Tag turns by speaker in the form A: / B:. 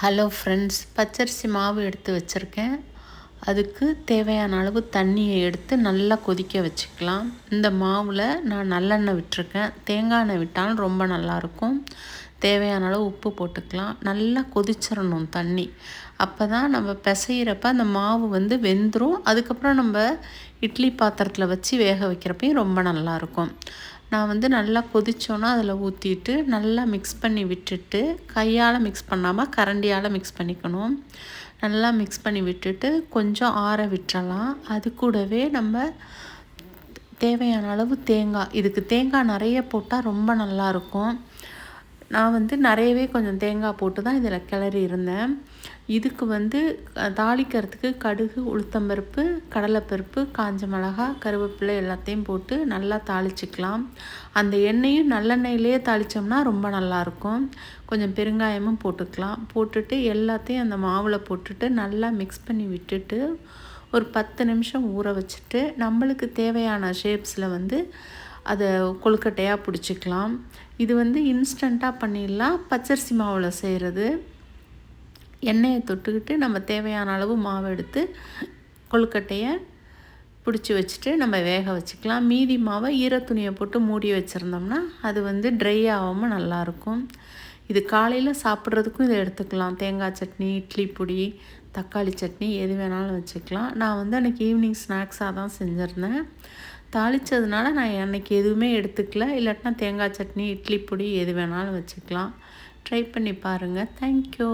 A: Hello friends பச்சரிசி மாவு எடுத்து வச்சுருக்கேன். அதுக்கு தேவையான அளவு தண்ணியை எடுத்து நல்லா கொதிக்க வச்சுக்கலாம். இந்த மாவில் நான் நல்லெண்ணெய் விட்டுருக்கேன். தேங்காய் எண்ணெய் விட்டாலும் ரொம்ப நல்லாயிருக்கும். தேவையான அளவு உப்பு போட்டுக்கலாம். நல்லா கொதிச்சிடணும் தண்ணி. அப்போ தான் நம்ம பிசையிறப்ப அந்த மாவு வந்து வெந்துடும் அதுக்கப்புறம் நம்ம இட்லி பாத்திரத்தில் வச்சு வேக வைக்கிறப்பையும் ரொம்ப நல்லாயிருக்கும். நான் வந்து நல்லா கொதித்தோன்னா அதில் ஊற்றிட்டு நல்லா மிக்ஸ் பண்ணி விட்டுட்டு கையால் மிக்ஸ் பண்ணாமல் கரண்டியால் மிக்ஸ் பண்ணிக்கணும். நல்லா மிக்ஸ் பண்ணி விட்டுட்டு கொஞ்சம் ஆற விட்டுறலாம். அது கூடவே நம்ம தேவையான அளவு தேங்காய். இதுக்கு தேங்காய் நிறைய போட்டால் ரொம்ப நல்லாயிருக்கும் நான் வந்து நிறையவே கொஞ்சம் தேங்காய் போட்டு தான் இதில் கிளறி இருந்தேன். இதுக்கு வந்து தாளிக்கிறதுக்கு கடுகு உளுத்தம்பருப்பு கடலைப்பருப்பு காஞ்ச மிளகா கருவேப்பிலை எல்லாத்தையும் போட்டு நல்லா தாளிச்சிக்கலாம். அந்த எண்ணெயும் நல்லெண்ணெயிலேயே தாளித்தோம்னா ரொம்ப நல்லாயிருக்கும். கொஞ்சம் பெருங்காயமும் போட்டுக்கலாம். போட்டுட்டு எல்லாத்தையும் அந்த மாவில் போட்டுட்டு நல்லா மிக்ஸ் பண்ணி விட்டுட்டு ஒரு பத்து நிமிஷம் ஊற வச்சுட்டு நம்மளுக்கு தேவையான ஷேப்ஸில் வந்து அதை கொழுக்கட்டையாக பிடிச்சிக்கலாம். இது வந்து இன்ஸ்டண்ட்டாக பண்ணிடலாம். பச்சரிசி மாவில் செய்கிறது எண்ணெயை தொட்டுக்கிட்டு நம்ம தேவையான அளவு மாவு எடுத்து கொழுக்கட்டையை பிடிச்சி வச்சுட்டு நம்ம வேக வச்சுக்கலாம். மீதி மாவை ஈரத்துணியை போட்டு மூடி வச்சுருந்தோம்னா அது வந்து ட்ரை ஆகாமல் நல்லாயிருக்கும். இது காலையில் சாப்பிட்றதுக்கும் இதை எடுத்துக்கலாம். தேங்காய் சட்னி இட்லி பொடி தக்காளி சட்னி எது வேணாலும் வச்சுக்கலாம். நான் வந்து அன்றைக்கி ஈவினிங் ஸ்நாக்ஸாக தான் செஞ்சுருந்தேன். தாளித்ததுனால நான் அன்றைக்கி எதுவுமே எடுத்துக்கல. இல்லாட்டினா தேங்காய் சட்னி இட்லி பொடி எது வேணாலும் வச்சுக்கலாம். ட்ரை பண்ணி பாருங்கள் தேங்க்யூ